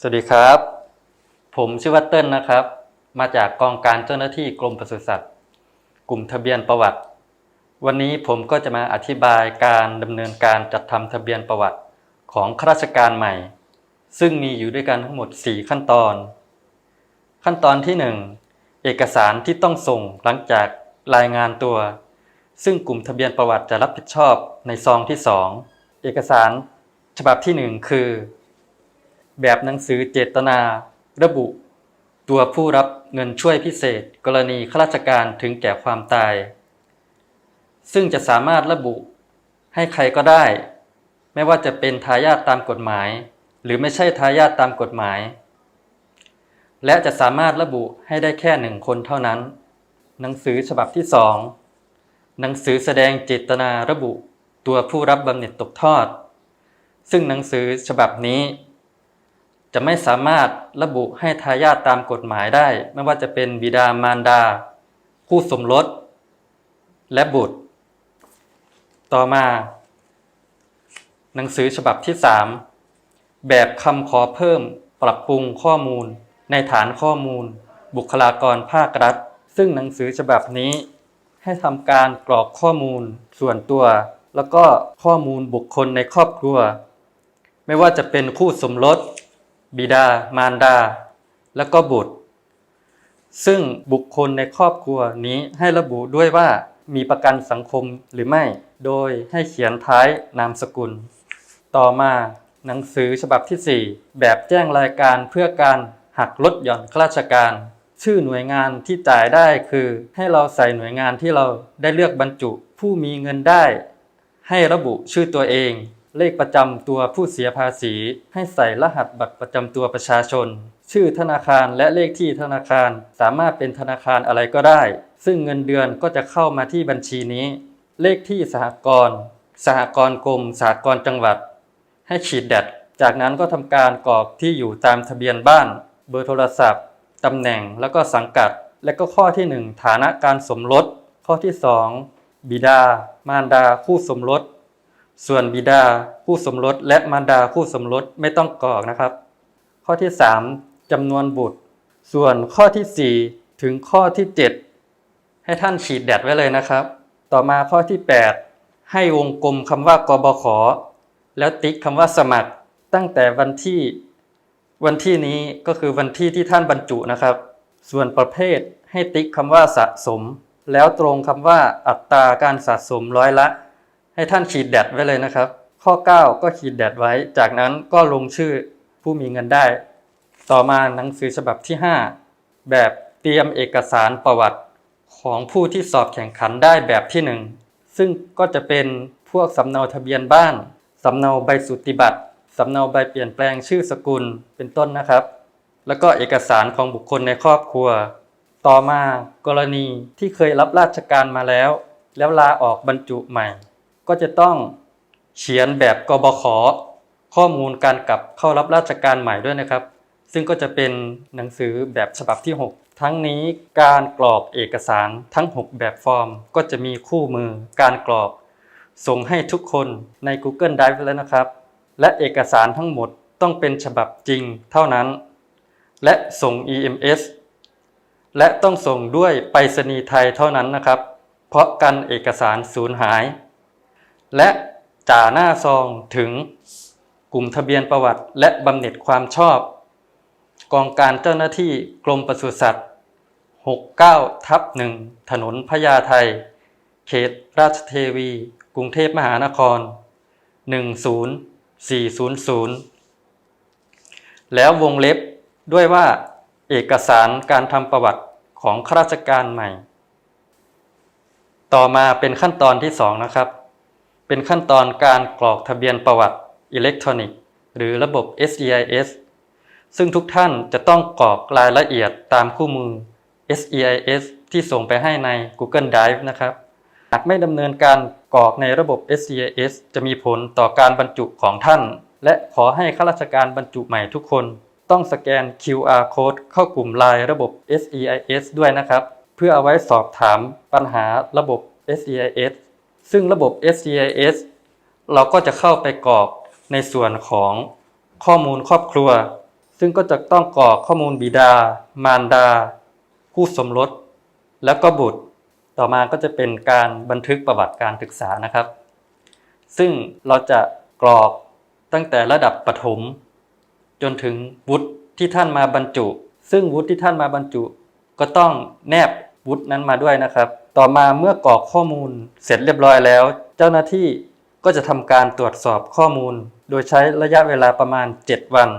สวัสดีครับ ผมชื่อวัตเติ้ลนะครับ มาจากกองการเจ้าหน้าที่กรมปศุสัตว์กลุ่มทะเบียนประวัติ วันนี้ผมก็จะมาอธิบายการดำเนินการจัดทำทะเบียนประวัติของข้าราชการใหม่ ซึ่งมีอยู่ด้วยกันทั้งหมด 4 ขั้นตอน ขั้นตอนที่ 1 เอกสารที่ต้องส่งหลังจากรายงานตัว ซึ่งกลุ่มทะเบียนประวัติจะรับผิดชอบในซองที่ 2 เอกสารฉบับที่ 1 คือ แบบหนังสือเจตนา ระบุ ตัวผู้รับเงินช่วยพิเศษ กรณีข้าราชการถึงแก่ความตาย ซึ่งจะสามารถระบุให้ใครก็ได้ ไม่ว่าจะเป็นทายาทตามกฎหมาย หรือไม่ใช่ทายาทตามกฎหมาย และจะสามารถระบุให้ได้แค่หนึ่งคนเท่านั้น หนังสือฉบับที่สองหนังสือแสดงเจตนาระบุ ตัวผู้รับบำเหน็จตกทอด ซึ่งหนังสือฉบับนี้ จะไม่สามารถระบุให้ทายาทตามกฎหมายได้ ไม่ว่าจะเป็นบิดามารดา คู่สมรส และบุตร ต่อมา หนังสือฉบับที่ 3 แบบคำขอเพิ่มปรับปรุงข้อมูล ในฐานข้อมูล บุคลากรภาครัฐ ซึ่งหนังสือฉบับนี้ ให้ทำการกรอกข้อมูลส่วนตัว แล้วก็ข้อมูลบุคคลในครอบครัว ไม่ว่าจะเป็นคู่สมรส บิดา มารดา และก็บุตร ซึ่งบุคคลในครอบครัวนี้ให้ระบุด้วยว่ามีประกันสังคมหรือไม่ โดยให้เขียนท้ายนามสกุล ต่อมาหนังสือฉบับที่ 4 แบบแจ้งรายการเพื่อการหักลดหย่อนข้าราชการ ชื่อหน่วยงานที่จ่ายได้คือ ให้เราใส่หน่วยงานที่เราได้เลือกบรรจุ ผู้มีเงินได้ ให้ระบุชื่อตัวเอง เลขประจำตัวผู้เสียภาษี ให้ใส่รหัสบัตรประจำตัวประชาชน ชื่อธนาคารและเลขที่ธนาคาร สามารถเป็นธนาคารอะไรก็ได้ ซึ่งเงินเดือนก็จะเข้ามาที่บัญชีนี้ เลขที่สหกรณ์สหกรณ์กรมสหกรณ์จังหวัด ให้ขีดแดดจากนั้นก็ทำการกรอกที่อยู่ตามทะเบียนบ้าน เบอร์โทรศัพท์ตำแหน่งแล้วก็สังกัด และก็ข้อที่ 1 ฐานะการสมรส ข้อที่ 2 บิดา มารดาคู่สมรส ส่วนบิดาคู่สมรสและมารดาคู่สมรสไม่ต้องกรอกนะครับ ข้อที่ 3จำนวนบุตร ส่วนข้อทีสี่ 4 ถึงข้อที่ 7 ให้ท่านขีดแดดไว้เลยนะครับ ต่อมาข้อที่ 8 ให้วงกลมคำว่ากบข แล้วติ๊กคำว่าสมัคร ตั้งแต่วันที่ วันที่นี้ก็คือวันที่ที่ท่านบรรจุนะครับ ส่วนประเภทให้ติ๊กคำว่าสะสม แล้วตรงคำว่าอัตราการสะสมร้อยละ ให้ท่านขีดแดดไว้เลยนะครับ ข้อ 9 ก็ขีดแดดไว้ จากนั้นก็ลงชื่อผู้มีเงินได้ ต่อมาหนังสือฉบับที่ 5 แบบเตรียมเอกสารประวัติของผู้ที่สอบแข่งขันได้แบบที่ 1 ซึ่งก็จะเป็นพวกสำเนาทะเบียนบ้านสำเนาใบสุติบัตรสำเนาใบเปลี่ยนแปลงชื่อสกุลเป็นต้นนะครับ แล้วก็เอกสารของบุคคลในครอบครัว ต่อมากรณีที่เคยรับราชการมาแล้ว แล้วลาออกบรรจุใหม่ ก็จะต้องเขียนแบบกบขข้อมูลการกลับเข้ารับราชการใหม่ด้วยนะครับ ซึ่งก็จะเป็นหนังสือแบบฉบับที่ 6 ทั้งนี้การกรอกเอกสารทั้ง 6 แบบฟอร์ม ก็จะมีคู่มือการกรอก ส่งให้ทุกคนใน Google Drive แล้วนะครับ และเอกสารทั้งหมดต้องเป็นฉบับจริงเท่านั้น และส่ง EMS และต้องส่งด้วยไปรษณีย์ไทยเท่านั้นนะครับ เพราะกันเอกสารสูญหาย และจ่าหน้าซองถึงกลุ่มทะเบียนประวัติ และบำเหน็จความชอบ กองการเจ้าหน้าที่กรมปศุสัตว์ 69 ทับ1ถนนพญาไทเขตราชเทวี กรุงเทพมหานคร 10400 แล้ววงเล็บด้วยว่าเอกสารการทำประวัติของข้าราชการใหม่ ต่อมาเป็นขั้นตอนที่ 2 นะครับ เป็นขั้นตอนการกรอกทะเบียนประวัติอิเล็กทรอนิกส์ หรือระบบ SEIS ซึ่งทุกท่านจะต้องกรอกรายละเอียดตามคู่มือ SEIS ที่ส่งไปให้ใน Google Drive นะครับ หากไม่ดำเนินการกรอกในระบบ SEIS จะมีผลต่อการบรรจุของท่าน และขอให้ข้าราชการบรรจุใหม่ทุกคน ต้องสแกน QR code เข้ากลุ่มไลน์ระบบ SEIS ด้วยนะครับ เพื่อเอาไว้สอบถามปัญหาระบบ SEIS ซึ่งระบบ SEIS เราก็จะเข้าไปกรอกในส่วนของข้อมูลครอบครัว ซึ่งก็จะต้องกรอกข้อมูลบิดา มารดา คู่สมรส แล้วก็บุตร ต่อมาก็จะเป็นการบันทึกประวัติการศึกษานะครับ ซึ่งเราจะกรอกตั้งแต่ระดับประถม จนถึงวุฒิที่ท่านมาบรรจุ ซึ่งวุฒิที่ท่านมาบรรจุ ก็ต้องแนบวุฒินั้นมาด้วยนะครับ ต่อมาเมื่อกรอกข้อมูลเสร็จเรียบร้อยแล้ว เจ้าหน้าที่ก็จะทำการตรวจสอบข้อมูล โดยใช้ระยะเวลาประมาณ 7 วัน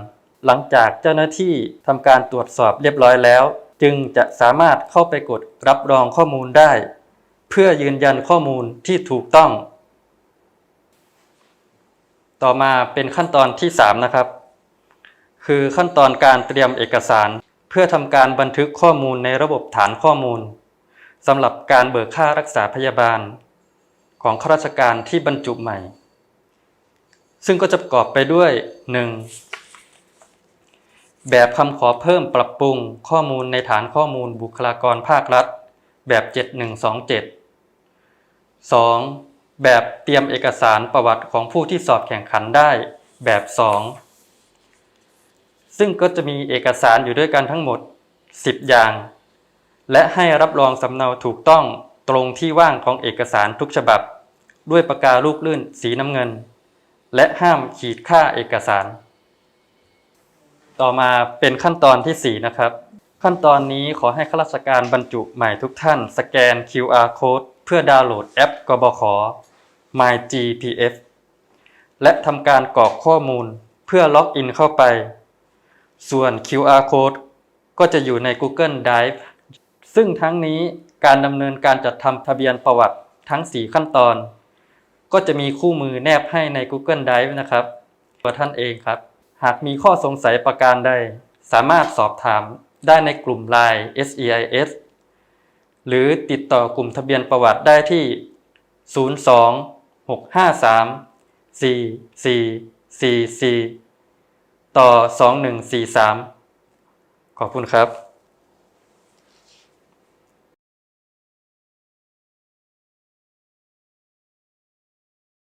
หลังจากเจ้าหน้าที่ทำการตรวจสอบเรียบร้อยแล้ว จึงจะสามารถเข้าไปกดรับรองข้อมูลได้ เพื่อยืนยันข้อมูลที่ถูกต้อง ต่อมาเป็นขั้นตอนที่ 3 นะครับ คือขั้นตอนการเตรียมเอกสาร เพื่อทำการบันทึกข้อมูลในระบบฐานข้อมูล สำหรับการเบิกค่ารักษาพยาบาล ของข้าราชการที่บรรจุใหม่ ซึ่งก็จะประกอบไปด้วย 1. แบบคำขอเพิ่มปรับปรุงข้อมูลในฐานข้อมูลบุคลากรภาครัฐ แบบ 7127 2. แบบเตรียมเอกสารประวัติของผู้ที่สอบแข่งขันได้แบบ 2 ซึ่งก็จะมีเอกสารอยู่ด้วยกันทั้งหมด 10 อย่าง และให้รับรองสำเนาถูกต้องตรงที่ว่างของเอกสารทุกฉบับ ด้วยปากกาลูกลื่นสีน้ำเงิน และห้ามขีดค่าเอกสาร ต่อมาเป็นขั้นตอนที่ 4 นะครับ ขั้นตอนนี้ขอให้ข้าราชการบรรจุใหม่ทุกท่าน สแกน QR code เพื่อดาวน์โหลดแอปกบข MyGPF และทำการกรอกข้อมูลเพื่อล็อกอินเข้าไป ส่วน QR code ก็จะอยู่ใน Google Drive ซึ่งทั้งนี้การดำเนินการจัดทำทะเบียนประวัติทั้ง 4 ขั้นตอน ก็จะมีคู่มือแนบให้ใน Google Drive นะครับ ตัวท่านเองครับ หากมีข้อสงสัยประการใด สามารถสอบถามได้ในกลุ่ม Line SEIS หรือติดต่อกลุ่มทะเบียนประวัติได้ที่ 02 653 4444 ต่อ 2143 ขอบคุณครับ